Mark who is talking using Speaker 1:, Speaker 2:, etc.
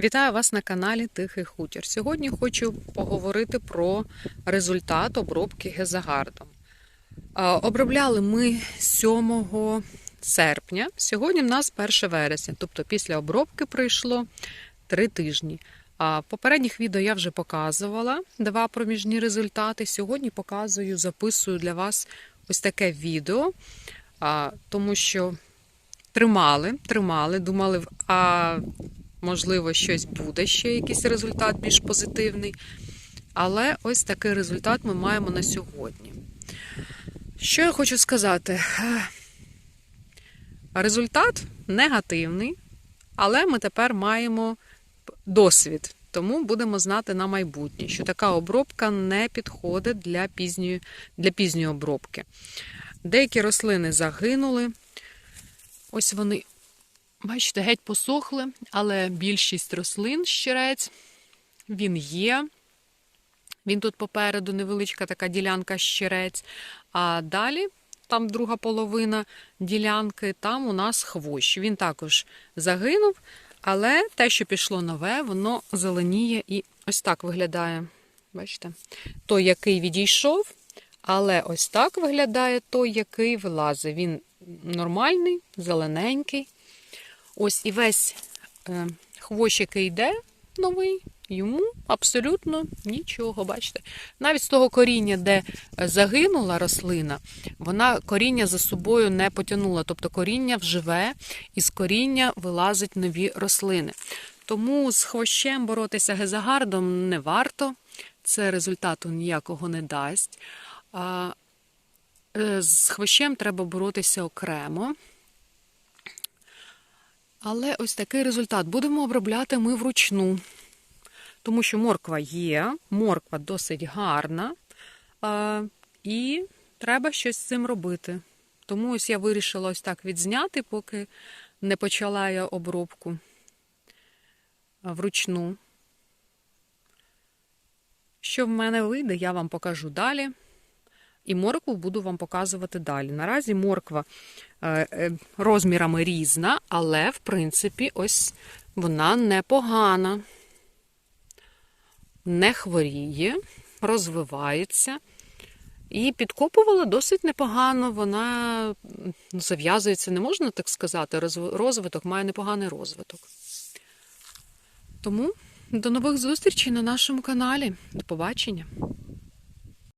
Speaker 1: Вітаю вас на каналі Тихий Хутір. Сьогодні хочу поговорити про результат обробки гезагардом. Обробляли ми 7 серпня. Сьогодні в нас 1 вересня, тобто після обробки пройшло 3 тижні. А попередніх відео я вже показувала два проміжні результати. Сьогодні показую, записую для вас ось таке відео, тому що тримали, тримали, думали, а можливо, щось буде ще якийсь результат більш позитивний. Але ось такий результат ми маємо на сьогодні. Що я хочу сказати? Результат негативний, але ми тепер маємо досвід. Тому будемо знати на майбутнє, що така обробка не підходить для пізньої, для пізньої обробки. Деякі рослини загинули. Ось вони Бачите, геть посохли, але більшість рослин щирець, він є. Він тут попереду невеличка така ділянка щирець. А далі, там друга половина ділянки, там у нас хвощ. Він також загинув, але те, що пішло нове, воно зеленіє і ось так виглядає. Бачите? Той, який відійшов, але ось так виглядає той, який вилазить. Він нормальний, зелененький. Ось і весь е, хвощ, який йде новий, йому абсолютно нічого. Бачите? Навіть з того коріння, де загинула рослина, вона коріння за собою не потягнула. Тобто коріння вживе, і з коріння вилазять нові рослини. Тому з хвощем боротися гезагардом не варто, це результату ніякого не дасть. Е, з хвощем треба боротися окремо. Але ось такий результат. Будемо обробляти ми вручну, тому що морква є, морква досить гарна, і треба щось з цим робити. Тому ось я вирішила ось так відзняти, поки не почала я обробку вручну. Що в мене вийде, я вам покажу далі. І моркву буду вам показувати далі. Наразі морква розмірами різна, але, в принципі, ось вона непогана, не хворіє, розвивається. І підкопувала досить непогано, вона зав'язується, не можна так сказати. Розвиток має непоганий розвиток. Тому до нових зустрічей на нашому каналі. До побачення!